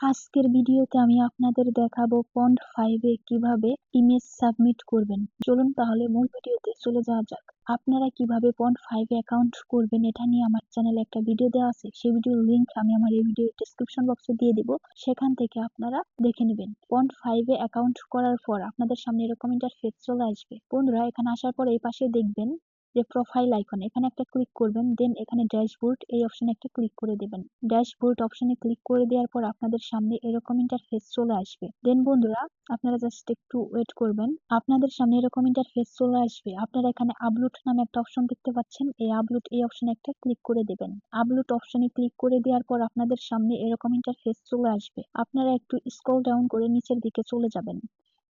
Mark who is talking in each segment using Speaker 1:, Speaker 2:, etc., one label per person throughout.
Speaker 1: আজকের ভিডিওতে আমি আপনাদের দেখাবো পন্ড ফাইভে কীভাবে ইমেজ সাবমিট করবেন। চলুন তাহলে মূল ভিডিওতে চলে যাওয়া যাক। আপনারা কীভাবে পন্ড ফাইভে অ্যাকাউন্ট করবেন এটা নিয়ে আমার চ্যানেলে একটা ভিডিও দেওয়া আছে। সেই ভিডিওর লিংক আমি আমার এই ভিডিও ডিসক্রিপশন বক্সে দিয়ে দিব। সেখান থেকে আপনারা দেখে নেবেন। পন্ড ফাইভে অ্যাকাউন্ট করার পর আপনাদের সামনে এরকম ইন্টারফেস চলে আসবে। বন্ধুরা, এখানে আসার পর এই পাশে দেখবেন যে প্রোফাইল আইকন এখানে একটা ক্লিক করবেন দেন এখানে ড্যাশবোর্ড এই অপশনে একটা ক্লিক করে দেবেন। ড্যাশবোর্ড অপশনে ক্লিক করে দেওয়ার পর আপনাদের সামনে এরকম ইন্টারফেস চলে আসবে। দেন বন্ধুরা, আপনারা জাস্ট একটু ওয়েট করবেন। আপনাদের সামনে এরকম ইন্টারফেস চলে আসবে। আপনারা এখানে আপলোড নামে একটা অপশন দেখতে পাচ্ছেন। এই আপলোড এই অপশনে একটা ক্লিক করে দেবেন। আপলোড অপশনে ক্লিক করে দেওয়ার পর আপনাদের সামনে এরকম ইন্টারফেস চলে আসবে। আপনারা একটু স্ক্রল ডাউন করে নিচের দিকে চলে যাবেন।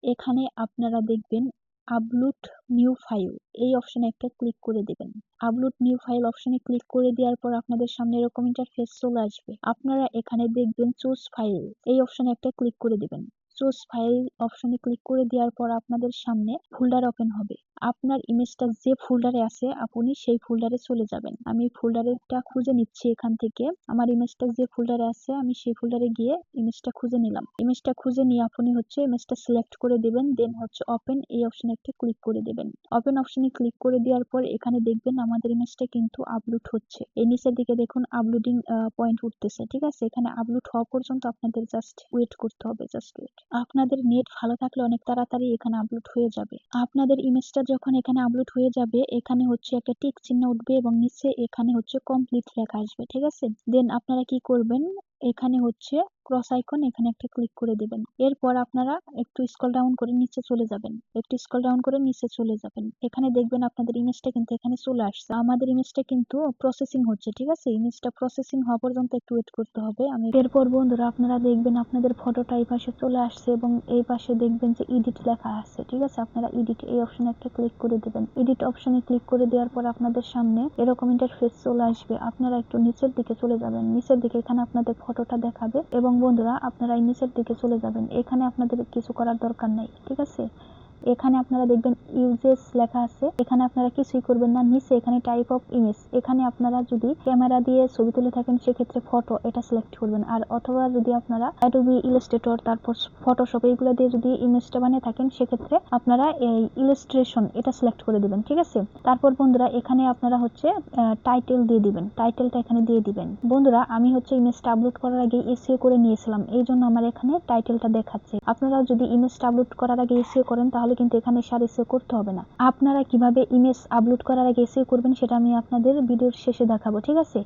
Speaker 1: এখানে আপনারা দেখবেন আপলোড নিউ ফাইল এই অপশনে একটা ক্লিক করে দেবেন। আপলোড নিউ ফাইল অপশনে ক্লিক করে দেওয়ার পর আপনাদের সামনে এরকম ইন্টারফেস চলে আসবে। আপনারা এখানে দেখবেন চুজ ফাইল এই অপশনে একটা ক্লিক করে দেবেন। চুজ ফাইল অপশনে ক্লিক করে দেওয়ার পর আপনাদের সামনে ফোল্ডার ওপেন হবে। আপনার ইমেজটা যে ফোল্ডারে আছে, আপনি সেই ফোল্ডারে চলে যাবেন। আমি ফোল্ডারটা খুঁজে নিচ্ছি এখান থেকে। আমার ইমেজটা যে ফোল্ডারে আছে, আমি সেই ফোল্ডারে গিয়ে ইমেজটা খুঁজে নিলাম। ইমেজটা খুঁজে নিয়ে আপনি হচ্ছে ইমেজটা সিলেক্ট করে দেবেন দেন হচ্ছে ওপেন এই অপশনে একটা ক্লিক করে দেবেন। ওপেন অপশনে ক্লিক করে দেওয়ার পর এখানে দেখবেন আমাদের ইমেজটা কিন্তু আপলোড হচ্ছে। এই নিচের দিকে দেখুন আপলোডিং পয়েন্ট উঠতেছে, ঠিক আছে? এখানে আপলোড হওয়া পর্যন্ত আপনাদের জাস্ট ওয়েট করতে হবে জাস্ট ওয়েট আপনাদের নেট ভালো থাকলে অনেক তাড়াতাড়ি এখানে আপলোড হয়ে যাবে। আপনাদের ইমেজটা যখন এখানে আপলোড হয়ে যাবে, এখানে হচ্ছে একটা টিক চিহ্ন উঠবে এবং নিচে এখানে হচ্ছে কমপ্লিট লেখা আসবে, ঠিক আছে? দেন আপনারা কি করবেন? এখানে হচ্ছে ক্রস আইকন এখানে একটা ক্লিক করে দেবেন। এরপর আপনারা একটু স্ক্রল ডাউন করে নিচে চলে যাবেন। একটু স্ক্রল ডাউন করে নিচে চলে যাবেন। এখানে দেখবেন আপনাদের ইমেজটা কিন্তু এখানে চলে আসছে। আমাদের ইমেজটা কিন্তু প্রসেসিং হচ্ছে, ঠিক আছে? ইমেজটা প্রসেসিং হওয়া পর্যন্ত একটু ওয়েট করতে হবে। আমি এরপর বন্ধুরা আপনারা দেখবেন আপনাদের ফটোটা এই পাশে চলে আসছে এবং এই পাশে দেখবেন যে এডিট লেখা আছে, ঠিক আছে? আপনারা এডিট এই অপশনে একটা ক্লিক করে দেবেন। এডিট অপশনে ক্লিক করে দেওয়ার পর আপনাদের সামনে এরকম ইন্টারফেস চলে আসবে। আপনারা একটু নিচের দিকে চলে যাবেন। নিচের দিকে এখানে আপনাদের ফটোটা দেখাবে এবং বন্ধুরা, আপনারা এই নিচের দিকে চলে যাবেন। এখানে আপনাদের কিছু করার দরকার নাই, ঠিক আছে? এখানে আপনারা দেখবেন ইউজেস লেখা আছে। এখানে আপনারা কিছুই করবেন না, নিচে এখানে টাইপ অফ ইমেজ এখানে আপনারা যদি ক্যামেরা দিয়ে ছবি তুলে থাকেন, সেক্ষেত্রে ফটো এটা সিলেক্ট করবেন। আর অথবা যদি আপনারা অ্যাডোবি ইলাস্ট্রেটর তারপর ফটোশপ এইগুলো দিয়ে যদি ইমেজটা বানিয়ে থাকেন, সেক্ষেত্রে আপনারা এই ইলাস্ট্রেশন এটা সিলেক্ট করে দিবেন, ঠিক আছে? তারপর বন্ধুরা, এখানে আপনারা হচ্ছে টাইটেল দিয়ে দিবেন। টাইটেলটা এখানে দিয়ে দিবেন। বন্ধুরা, আমি হচ্ছে ইমেজটা আপলোড করার আগে এসিও করে নিয়েছিলাম। এই জন্য আমার এখানে টাইটেলটা দেখাচ্ছে। আপনারা যদি ইমেজটা আপলোড করার আগে এসিও করেন, তাহলে তাহলে কিন্তু এখানে সার এসিও করতে হবে না। আপনারা কীভাবে ইমেজ আপলোড করার আগে এসিও করবেন সেটা আমি আপনাদের ভিডিওর শেষে দেখাবো, ঠিক আছে?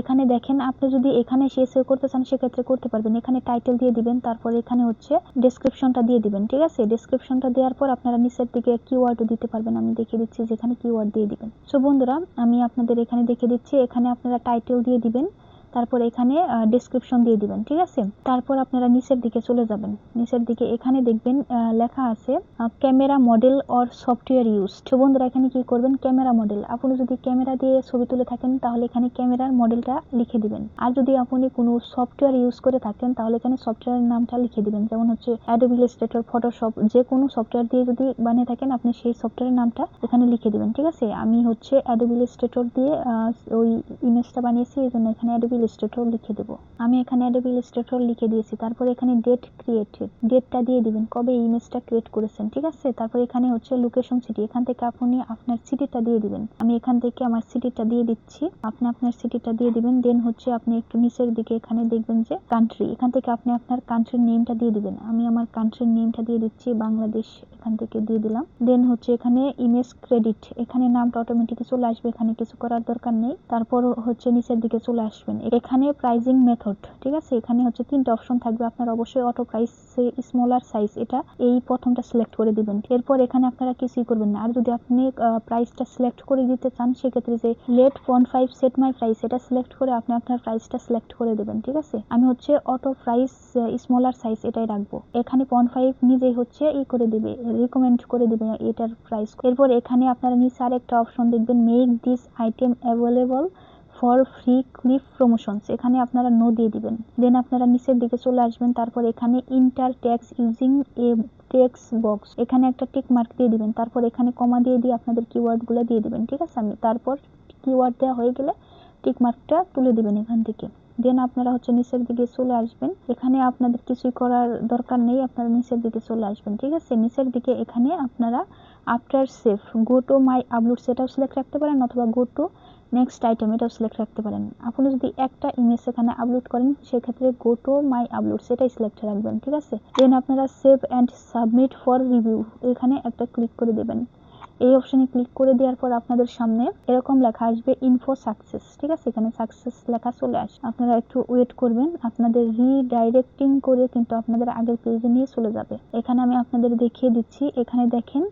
Speaker 1: এখানে দেখেন, আপনি যদি এখানে এসিও করতে চান, সেক্ষেত্রে করতে পারবেন। এখানে টাইটেল দিয়ে দিবেন, তারপর এখানে হচ্ছে ডেসক্রিপশনটা দিয়ে দিবেন, ঠিক আছে? ডেসক্রিপশনটা দেওয়ার পর আপনারা নিচের দিকে কিওয়ার্ডও দিতে পারবেন। আমি দেখিয়ে দিচ্ছি যেখানে কিওয়ার্ড দিয়ে দিবেন। সো বন্ধুরা, আমি আপনাদের এখানে দেখিয়ে দিচ্ছি। এখানে আপনারা টাইটেল দিয়ে দিবেন। তারপর এখানে ডেসক্রিপশন দিয়ে দিবেন, ঠিক আছে? তারপর আপনারা নিচের দিকে চলে যাবেন। নিচের দিকে এখানে দেখবেন লেখা আছে camera model or software use তো বন্ধুরা, এখানে কি করবেন? ক্যামেরা মডেল আপনি যদি ক্যামেরা দিয়ে ছবি তুলে থাকেন, তাহলে এখানে ক্যামেরার মডেলটা লিখে দিবেন। আর যদি আপনি কোনো সফটওয়্যার ইউজ করে থাকেন, তাহলে এখানে সফটওয়্যারের নামটা লিখে দিবেন। যেমন হচ্ছে অ্যাডোবি ইলাস্ট্রেটর ফটোশপ যে কোনো সফটওয়্যার দিয়ে যদি বানিয়ে থাকেন, আপনি সেই সফটওয়্যারের নামটা এখানে লিখে দিবেন, ঠিক আছে? আমি হচ্ছে অ্যাডোবি ইলাস্ট্রেটর দিয়ে ওই ইমেজটা বানিয়েছি, এই জন্য এখানে অ্যাডোবি ইলাস্ট্রেটর লিখে দেবো। আমি এখানে অ্যাডোবি ইলাস্ট্রেটর লিখে দিয়েছি। তারপর এখানে ডেট ক্রিয়েটেড ডেটটা দিয়ে দিবেন। কবে ইমেজটা ক্রিয়েট করেছেন, ঠিক আছে? তারপর এখানে হচ্ছে লোকেশন সিটি এখান থেকে আপনি আপনার সিটিটা দিয়ে দিবেন। আমি এখান থেকে আমার সিটিটা দিয়ে দিচ্ছি। আপনি আপনার সিটিটা দিয়ে দিবেন। দেন হচ্ছে আপনি একটু নিচের দিকে এখানে দেখবেন যে কান্ট্রি এখান থেকে আপনি আপনার কান্ট্রির নেমটা দিয়ে দিবেন। আমি আমার কান্ট্রির নেমটা দিয়ে দিচ্ছি। বাংলাদেশ এখান থেকে দিয়ে দিলাম। দেন হচ্ছে এখানে ইমেজ ক্রেডিট এখানে নামটা অটোমেটিক চলে আসবে। এখানে কিছু করার দরকার নেই। তারপর হচ্ছে নিচের দিকে চলে আসবেন। এখানে প্রাইজিং মেথড ঠিক আছে? এখানে হচ্ছে তিনটা অপশন থাকবে। আপনার অবশ্যই অটো প্রাইস স্মলার সাইজ এটা, এই প্রথমটা সিলেক্ট করে দিবেন। এরপর এখানে আপনারা কিছুই করবেন না। আর যদি আপনি প্রাইসটা সিলেক্ট করে দিতে চান, সেক্ষেত্রে যে let point five set my price এটা সিলেক্ট করে আপনি আপনার প্রাইসটা সিলেক্ট করে দেবেন, ঠিক আছে? আমি হচ্ছে অটো প্রাইস স্মলার সাইজ এটাই রাখব। এখানে পয়েন্ট ফাইভ নিজেই হচ্ছে ই করে দেবে রিকমেন্ড করে দেবে এটার প্রাইস এরপর এখানে আপনারা নিচে আরেকটা অপশন দেখবেন make this item available for free clip promotions এখানে আপনারা নো দিয়ে দিবেন। দেন আপনারা নিচের দিকে চলে আসবেন, তারপর এখানে enter text using a text box এখানে একটা টিক মার্ক দিয়ে দিবেন। তারপর এখানে কমা দিয়ে দিয়ে আপনাদের কিওয়ার্ডগুলো দিয়ে দিবেন, ঠিক আছে? আমি তারপর কিওয়ার্ড দেওয়া হয়ে গেলে টিক মার্কটা তুলে দিবেন এখান থেকে। দেন আপনারা হচ্ছে নিচের দিকে চলে আসবেন। এখানে আপনাদের কিছুই করার দরকার নেই, আপনারা নিচের দিকে চলে আসবেন, ঠিক আছে? নিচের দিকে এখানে আপনারা after save go to my upload সেটাও সিলেক্ট রাখতে পারেন অথবা গো টু নেক্সট আইটেম এটাও সিলেক্ট রাখতে পারেন। আপনি যদি একটা ইমেজ এখানে আপলোড করেন, সেক্ষেত্রে গো টু মাই আপলোড সেটাই সিলেক্ট রাখবেন, ঠিক আছে? দেন আপনারা save and submit for review এখানে একটা ক্লিক করে দেবেন। এই অপশানে ক্লিক করে দেওয়ার পর আপনাদের সামনে এরকম লেখা আসবে ইনফো সাকসেস ঠিক আছে? এখানে সাকসেস লেখা চলে আসে, আপনারা একটু ওয়েট করবেন, আপনাদের রিডাইরেক্টিং করে কিন্তু আপনাদের আগের পেজে নিয়ে চলে যাবে। এখানে আমি আপনাদের দেখিয়ে দিচ্ছি, এখানে দেখেন,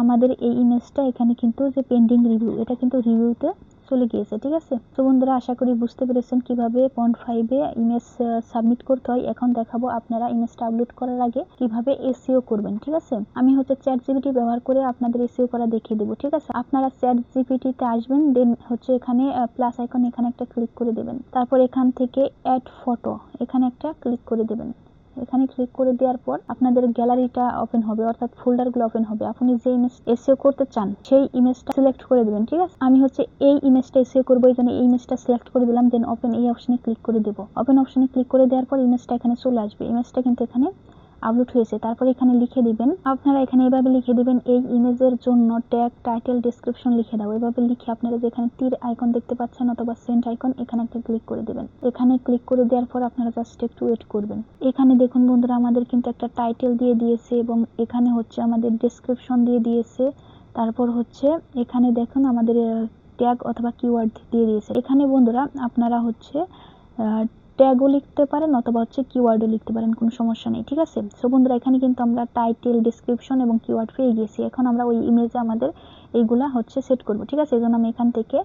Speaker 1: আমাদের এই ইমেজটা এখানে কিন্তু যে পেন্ডিং রিভিউ এটা কিন্তু রিভিউতে চলে গিয়েছে, ঠিক আছে? তো বন্ধুরা, আশা করি বুঝতে পেরেছেন কীভাবে পয়েন্ট ফাইভে ইমেজ সাবমিট করতে হয়। এখন দেখাবো আপনারা ইমেজটা আপলোড করার আগে কীভাবে এসিও করবেন, ঠিক আছে? আমি হচ্ছে চ্যাট জিপিটি ব্যবহার করে আপনাদের এসিও করা দেখিয়ে দেবো, ঠিক আছে? আপনারা চ্যাট জিপিটিতে আসবেন দেন হচ্ছে এখানে প্লাস আইকন এখানে একটা ক্লিক করে দেবেন। তারপর এখান থেকে অ্যাড ফটো এখানে একটা ক্লিক করে দেবেন। এখানে ক্লিক করে দেওয়ার পর আপনাদের গ্যালারিটা ওপেন হবে, অর্থাৎ ফোল্ডারগুলো ওপেন হবে। আপনি যে ইমেজ এসিও করতে চান, সেই ইমেজটা সিলেক্ট করে দেবেন, ঠিক আছে? আমি হচ্ছে এই ইমেজটা এসিও করব, এই এই ইমেজটা সিলেক্ট করে দিলাম দেন ওপেন এই অপশনে ক্লিক করে দেবো। ওপেন অপশনে ক্লিক করে দেওয়ার পর ইমেজটা এখানে চলে আসবে। ইমেজটা কিন্তু এখানে আপলোড হয়েছে, তারপর এখানে লিখে দিবেন। আপনারা এখানে এভাবে লিখে দিবেন, এই ইমেজের জন্য ট্যাগ টাইটেল ডিসক্রিপশন লিখে দাও। এভাবে লিখে আপনারা যেখানে তীর আইকন দেখতে পাচ্ছেন অথবা সেন্ট আইকন এখানে একটা ক্লিক করে দিবেন। এখানে ক্লিক করে দেওয়ার পর আপনারা জাস্ট একটু ওয়েট করবেন। এখানে দেখুন বন্ধুরা, আমাদের কিন্তু একটা টাইটেল দিয়ে দিয়েছে এবং এখানে হচ্ছে আমাদের ডিসক্রিপশন দিয়ে দিয়েছে। তারপর হচ্ছে এখানে দেখুন আমাদের ট্যাগ অথবা কিওয়ার্ড দিয়ে দিয়েছে। এখানে বন্ধুরা, আপনারা হচ্ছে ট্যাগও লিখতে পারেন অথবা হচ্ছে কিওয়ার্ডও লিখতে পারেন, কোনো সমস্যা নেই, ঠিক আছে? সো বন্ধুরা, এখানে কিন্তু আমরা টাইটেল ডিসক্রিপশন এবং কিওয়ার্ড পেয়ে গেছি এখন আমরা ওই ইমেজে আমাদের এইগুলা হচ্ছে সেট করব, ঠিক আছে? এই জন্য আমি এখান থেকে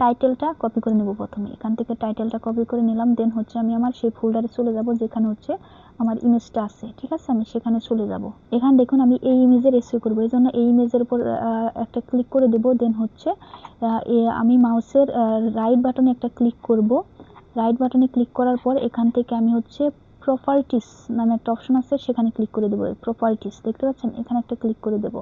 Speaker 1: টাইটেলটা কপি করে নেব প্রথমে। এখান থেকে টাইটেলটা কপি করে নিলাম দেন হচ্ছে আমি আমার সেই ফোল্ডারে চলে যাব যেখানে হচ্ছে আমার ইমেজটা আছে, ঠিক আছে? আমি সেখানে চলে যাব। এখানে দেখুন, আমি এই ইমেজের এসিও করব। এই জন্য এই ইমেজের উপর একটা ক্লিক করে দেব দেন হচ্ছে আমি মাউসের রাইট বাটনে একটা ক্লিক করব। রাইট বাটনে ক্লিক করার পর এখান থেকে আমি হচ্ছে প্রপার্টিস নামে একটা অপশন আছে, সেখানে ক্লিক করে দেবো। প্রপার্টিস দেখতে পাচ্ছেন? এখানে একটা ক্লিক করে দেবো।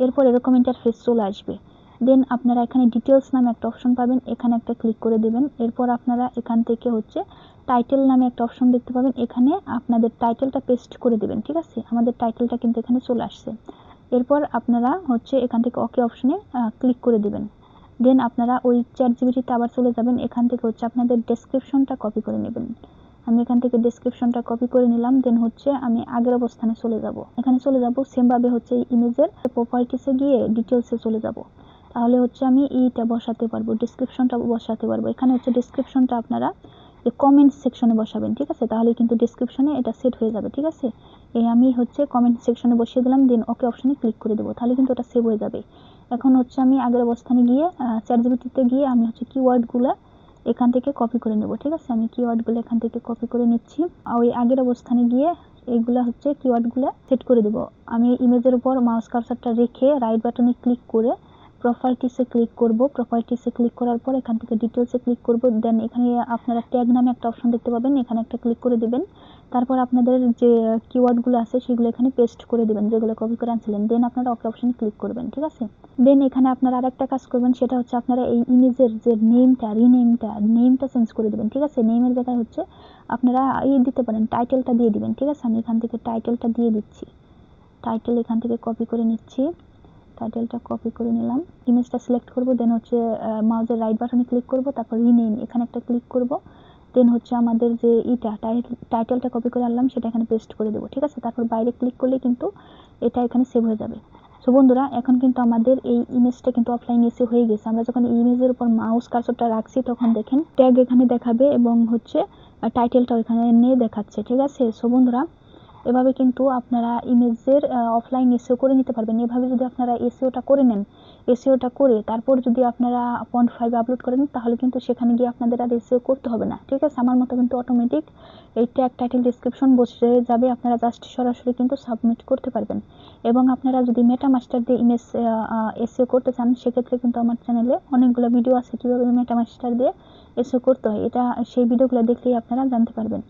Speaker 1: এরপর এরকম ইন্টারফেস চলে আসবে। দেন আপনারা এখানে ডিটেলস নামে একটা অপশন পাবেন, এখানে একটা ক্লিক করে দেবেন। এরপর আপনারা এখান থেকে হচ্ছে টাইটেল নামে একটা অপশন দেখতে পাবেন। এখানে আপনাদের টাইটেলটা পেস্ট করে দেবেন, ঠিক আছে? আমাদের টাইটেলটা কিন্তু এখানে চলে আসছে। এরপর আপনারা হচ্ছে এখান থেকে ওকে অপশনে ক্লিক করে দেবেন। দেন আপনারা ওই চ্যাট জিবিটিতে আবার চলে যাবেন। এখান থেকে হচ্ছে আপনাদের ডেসক্রিপশনটা কপি করে নেবেন। আমি এখান থেকে ডেসক্রিপশনটা কপি করে নিলাম। দেন হচ্ছে আমি আগের অবস্থানে চলে যাব। এখানে চলে যাব সেমভাবে হচ্ছে ইমেজের প্রপার্টিসে গিয়ে ডিটেলসে চলে যাব। তাহলে হচ্ছে আমি এইটা বসাতে পারব ডিসক্রিপশনটা বসাতে পারব। এখানে হচ্ছে ডিসক্রিপশনটা আপনারা যে কমেন্ট সেকশনে বসাবেন, ঠিক আছে? তাহলে কিন্তু ডিসক্রিপশনে এটা সেট হয়ে যাবে, ঠিক আছে? এই আমি হচ্ছে কমেন্ট সেকশনে বসিয়ে দিলাম, দেন ওকে অপশনে ক্লিক করে দেবো। তাহলে কিন্তু ওটা সেভ হয়ে যাবে। এখন হচ্ছে আমি আগের অবস্থানে গিয়ে চ্যাট জিবিটিতে গিয়ে আমি হচ্ছে কিওয়ার্ডগুলো এখান থেকে কপি করে নেব, ঠিক আছে? আমি কিওয়ার্ডগুলো এখান থেকে কপি করে নিচ্ছি। ওই আগের অবস্থানে গিয়ে এইগুলা হচ্ছে কিওয়ার্ডগুলো সেট করে দেব। আমি ইমেজের উপর মাউস কার্সারটা রেখে রাইট বাটনে ক্লিক করে প্রপার্টিসে ক্লিক করব। প্রপার্টিসে ক্লিক করার পর এখান থেকে ডিটেলসে ক্লিক করব। দেন এখানে আপনারা ট্যাগ নামে একটা অপশন দেখতে পাবেন। এখানে একটা ক্লিক করে দেবেন। তারপর আপনাদের যে কিওয়ার্ডগুলো আছে সেগুলো এখানে পেস্ট করে দেবেন, যেগুলো কপি করে আনছিলেন। দেন আপনারা ওকে অপশনে ক্লিক করবেন, ঠিক আছে? দেন এখানে আপনারা আরেকটা কাজ করবেন, সেটা হচ্ছে আপনারা এই ইমেজের যে নেমটা রিনেমটা নেমটা চেঞ্জ করে দেবেন, ঠিক আছে? নেমের জায়গায় হচ্ছে আপনারা এই দিতে পারেন টাইটেলটা দিয়ে দিবেন, ঠিক আছে? আমি এখান থেকে টাইটেলটা দিয়ে দিচ্ছি। টাইটেল এখান থেকে কপি করে নিচ্ছি। টাইটেলটা কপি করে নিলাম। ইমেজটা সিলেক্ট করব দেন হচ্ছে মাউজের রাইট বাটনে ক্লিক করব, তারপর রিনেম এখানে একটা ক্লিক করব। দেন হচ্ছে আমাদের যে ইটা টাইটেলটা কপি করে আনলাম, সেটা এখানে পেস্ট করে দেবো, ঠিক আছে? তারপর বাইরে ক্লিক করলে কিন্তু এটা এখানে সেভ হয়ে যাবে। সো বন্ধুরা, এখন কিন্তু আমাদের এই ইমেজটা কিন্তু অফলাইন এসে হয়ে গেছে। আমরা যখন ইমেজের উপর মাউস কার্সরটা রাখছি, তখন দেখেন ট্যাগ এখানে দেখাবে এবং হচ্ছে টাইটেলটাও এখানে নিয়ে দেখাচ্ছে, ঠিক আছে? সো বন্ধুরা এভাবে কিন্তু আপনারা ইমেজের অফলাইন এসিও করে নিতে পারবেন। এভাবে যদি আপনারা এসিওটা করে নেন এসিওটা করে তারপর যদি আপনারা পয়েন্ট ফাইভ আপলোড করেন, তাহলে কিন্তু সেখানে গিয়ে আপনাদের আর এসিও করতে হবে না। ঠিক আছে? আমার মতো কিন্তু অটোমেটিক এই ট্যাগ টাইটেল ডিসক্রিপশন বসে যাবে। আপনারা জাস্ট সরাসরি কিন্তু সাবমিট করতে পারবেন। এবং আপনারা যদি মেটা মাস্টার দিয়ে ইমেজ এসিও করতে চান, সেক্ষেত্রে কিন্তু আমার চ্যানেলে অনেকগুলো ভিডিও আছে। কীভাবে মেটা মাস্টার দিয়ে এসিও করতে হয়? এটা সেই ভিডিওগুলো দেখলেই আপনারা জানতে পারবেন।